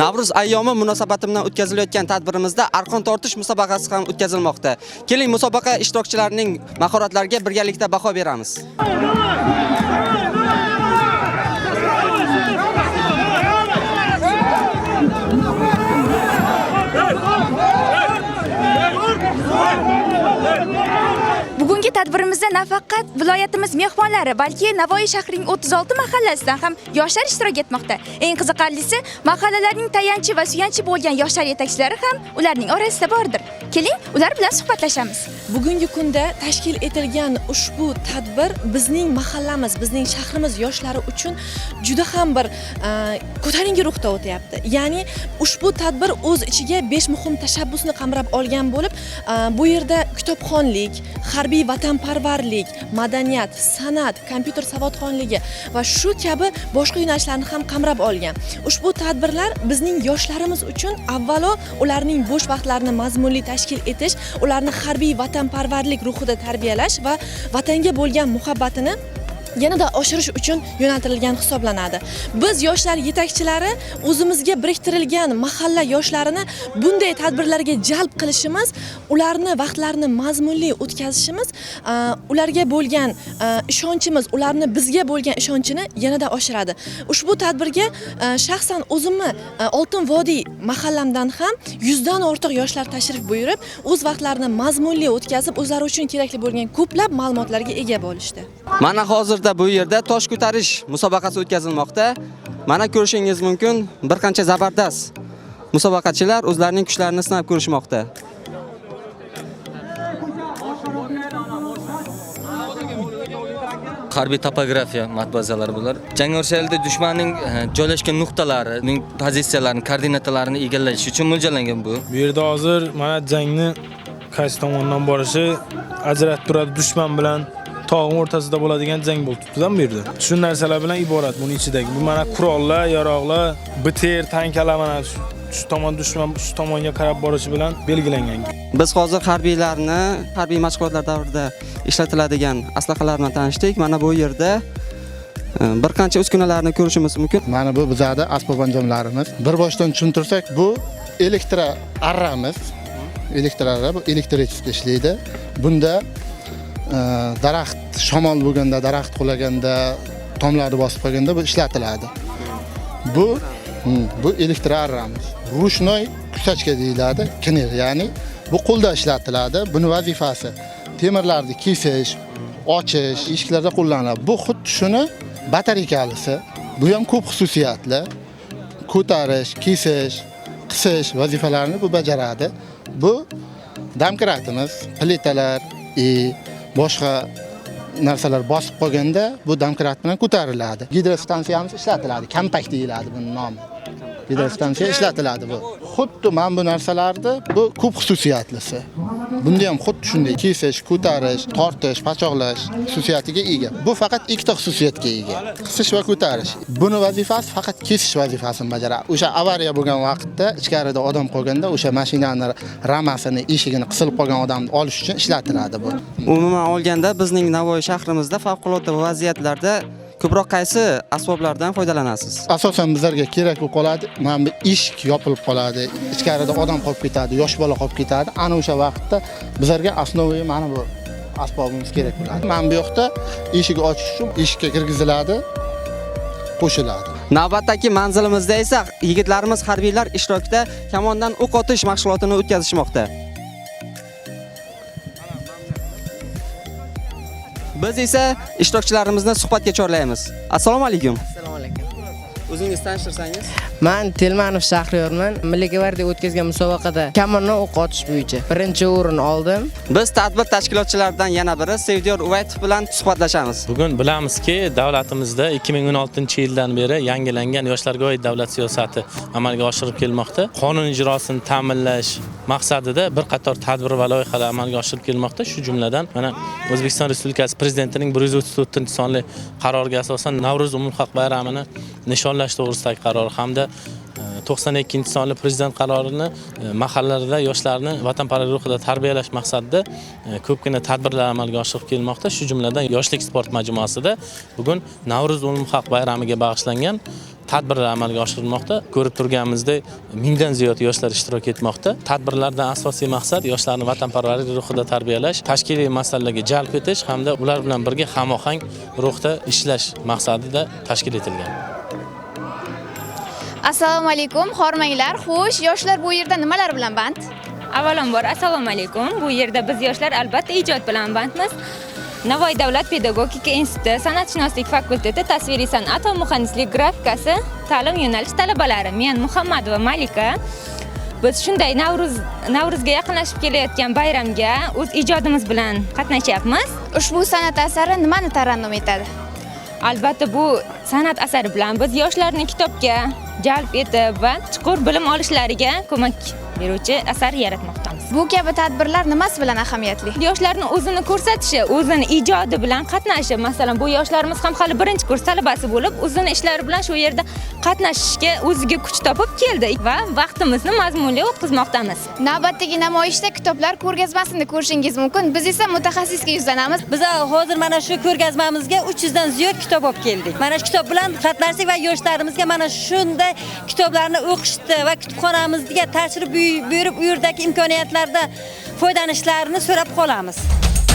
Navruz ayyomi munosabati bilan o'tkazilayotgan tadbirimizda arqon tortish musobaqasi ham o'tkazilmoqda. Keling, musobaqa ishtirokchilarining mahoratlariga birgalikda baho beramiz. Tadbirimizda nafaqat viloyatimiz mehmonlari, balki Navoiy shahrining 36 mahallasidan ham yoshlar ishtirok etmoqda. Eng qiziqarlisi, mahallalarning tayanchi va suyanchi bo'lgan yoshlar yetakchilari ham ularning orasida bordir. Keling, ular bilan suhbatlashamiz. Bugungi kunda tashkil etilgan ushbu tadbir bizning mahallamiz, bizning shahrimiz yoshlari uchun juda ham bir e, ko'tarinki ruhda o'tyapti. Ya'ni ushbu tadbir o'z ichiga 5 muhim tashabbusni qamrab olgan bo'lib, e, bu yerda kitobxonlik, harbiy vatanparvarlik, madaniyat, san'at, kompyuter savodxonligi va shu kabi boshqa yo'nalishlarni ham qamrab olgan. Ushbu tadbirlar bizning yoshlarimiz uchun avvalo ularning bo'sh vaqtlarini mazmunli tashkil etish, ularni harbiy vatanparvarlik ruhida tarbiyalash va vatanga bo'lgan muhabbatini yanada oshirish uchun yo'naltirilgan hisoblanadi. Biz yoshlar yetakchilari o'zimizga biriktirilgan mahalla yoshlarini bunday tadbirlarga jalb qilishimiz, ularni vaqtlarini mazmunli o'tkazishimiz, ularga bo'lgan ishonchimiz, ularni bizga bo'lgan ishonchini yanada oshiradi. Ushbu tadbirga shaxsan o'zimni Oltin Vodiy mahallamdan ham 100 dan ortiq yoshlar tashrif buyurib, o'z vaqtlarini mazmunli o'tkazib, o'zlari uchun kerakli bo'lgan ko'plab ma'lumotlarga ega bo'lishdi. Mana hozir hozirda bu yerda tosh ko'tarish musobaqasi o'tkazilmoqda. Mana ko'rishingiz mumkin, bir qancha zabardast musobaqachilar o'zlarining kuchlarini sinab ko'rishmoqda. harbiy topografiya matbazalari bular. Jangorshayilda dushmanning eh, joylashgan nuqtalarining pozitsiyalarini, koordinatalarini egallash uchun mo'ljallangan bu. Bu yerda hozir mana jangni qaysi tomondan borishi ajratib turadi dushman bilan tog'ni o'rtasida bo'ladigan jang bo'lib turibdidan bu yerda shu narsalar bilan iborat buni ichidagi. Bu mana qurollar yarog'lar btr tankalar mana shu tomon dushman shu tomonga qarab borishi bilan belgilangan. Biz hozir harbiylarni harbiy mashg'ulotlar davrida ishlatiladigan aslahalar bilan tanishdik. Mana bu yerda e, bir qancha uskunalarni ko'rishimiz mumkin. Mana bu bizada asbob anjomlarimiz bir boshdan tushuntirsak bu elektra arramiz elektrarra bu elektrikda ishlaydi bunda daraxt shamol bo'lganda, daraxt qulaganda, tomlarni bosib qolganda bu ishlatiladi. Bu bu elektro arramiz. Rushnoy kusachka deyiladi, knir, ya'ni bu qo'lda ishlatiladi. Buni vazifasi temirlarni kesish, ochish, eshiklarda qo'llaniladi. Bu xuddi shuni batareykalisi. Bu ham ko'p xususiyatli. Ko'tarish, kesish, qisish vazifalarini bu bajaradi. Bu domkratimiz, plitalar, e, boshqa narsalar bosib qolganda bu domkrat bilan ko'tariladi. Gidrostansiyamiz ishlatiladi, kompakt deyiladi buni nomi. Gidrostansiya ishlatiladi bu. Xuddi mana bu narsalarni bu ko'p xususiyatlisi. Bunda ham xuddi shunday kesish, ko'tarish, tortish, pachoqlash xususiyatiga ega. Bu faqat ikkita xususiyatga ega. Qisish va ko'tarish. Buni vazifasi faqat kesish vazifasini bajaradi. O'sha avariya bo'lgan vaqtda ichkarida odam qolganda o'sha mashinani ramasini, eshigini qisilib qolgan odamni olish uchun ishlatiladi bu. Umuman olganda bizning Navoiy shahrimizda favqulodda vaziyatlarda ko'proq qaysi asboblardan foydalanasiz? Asosan bizlarga kerak bo'lib qoladi. Mana bu eshik yopilib qoladi, ichkarida odam qolib ketadi, yosh bola qolib ketadi. Ana o'sha vaqtda bizlarga основой mana bu asbobimiz kerak bo'ladi. Mana bu yoqda eshik ochish uchun eshikka kirgiziladi, qo'shiladi. Navbatdagi manzilimizda esa yigitlarimiz harbiylar ishtirokida kamondan o'q otish mashg'ulotini o'tkazishmoqda. Biz esa ishtirokchilarimizni suhbatga chorlaymiz. Assalomu alaykum. Assalomu alaykum. O'zingiz tanishtirsangiz? Men Telmanov Shahriyorman. Milliy gvardiya o'tkazgan musobaqada kamondan o'q otish bo'yicha birinchi o'rin oldim. Biz tadbir tashkilotchilaridan yana biri Sevdiyor Uvaytov bilan suhbatlashamiz. Bugun bilamizki, davlatimizda 2016-yildan beri yangilangan yoshlarga oid davlat siyosati amalga oshirib kelmoqda. Qonun ijrosini ta'minlash maqsadida bir qator tadbir va loyihalar amalga oshirib kelmoqda. Shu jumladan mana O'zbekiston Respublikasi Prezidentining 134-sonli qaroriga asosan Navro'z umumxalq bayramini nishonlash to'g'risidagi qaror hamda to'qson 92 sonli prezident qarorini e, mahallalarda yoshlarni vatanparvar ruhida tarbiyalash maqsadida e, ko'pgina tadbirlar amalga oshirib kelmoqda. Shu jumladan Yoshlik sport majmuasida bugun Navro'z umumxalq bayramiga bag'ishlangan tadbirlar amalga oshirilmoqda. Ko'rib turganimizdek, mingdan ziyod yoshlar ishtirok etmoqda. Tadbirlardan asosiy maqsad yoshlarni vatanparvarlik ruhida tarbiyalash, tashkiliy masalalarga jalb etish hamda ular bilan birga hamohang ruhda ishlash maqsadida tashkil etilgan. Assalomu alaykum, hormanglar. Xo'sh, yoshlar bu yerda nimalar bilan band? Avvalambor assalomu alaykum. Bu yerda biz yoshlar albatta ijod bilan bandmiz. Navoiy davlat pedagogika instituti san'atshunoslik fakulteti tasviriy san'at va muhandislik grafikasi ta'lim yo'nalish talabalari. Men Muhammadova Malika. Biz shunday Navro'z Navro'zga yaqinlashib kelayotgan bayramga o'z ijodimiz bilan qatnashyapmiz. Ushbu san'at asari nimani tarannum etadi? Albatta bu san'at asari bilan biz yoshlarni kitobga jalb etib va chuqur bilim olishlariga ko'mak beruvchi asar yaratmoqda. Bu kabi tadbirlar nimasi bilan ahamiyatli? yoshlarni o'zini ko'rsatishi, o'zini ijodi bilan qatnashishi, masalan, bu yoshlarimiz ham hali birinchi kurs talabasi bo'lib, o'zini ishlari bilan shu yerda qatnashishga o'ziga kuch topib keldi va vaqtimizni mazmunli o'tkazmoqdamiz. Navbatdagi namoyishda kitoblar ko'rgazmasini ko'rishingiz mumkin. Biz esa mutaxassisga yuzlanamiz. Biz hozir mana shu ko'rgazmamizga 300 dan ziyod kitob olib keldik. Mana shu kitob bilan qatnashdik va yoshlarimizga mana shunday kitoblarni o'qishni va kutubxonamizga tashrif buyurib u yerdagi imkoniyatlardan foydalanishlarini so'rab qolamiz.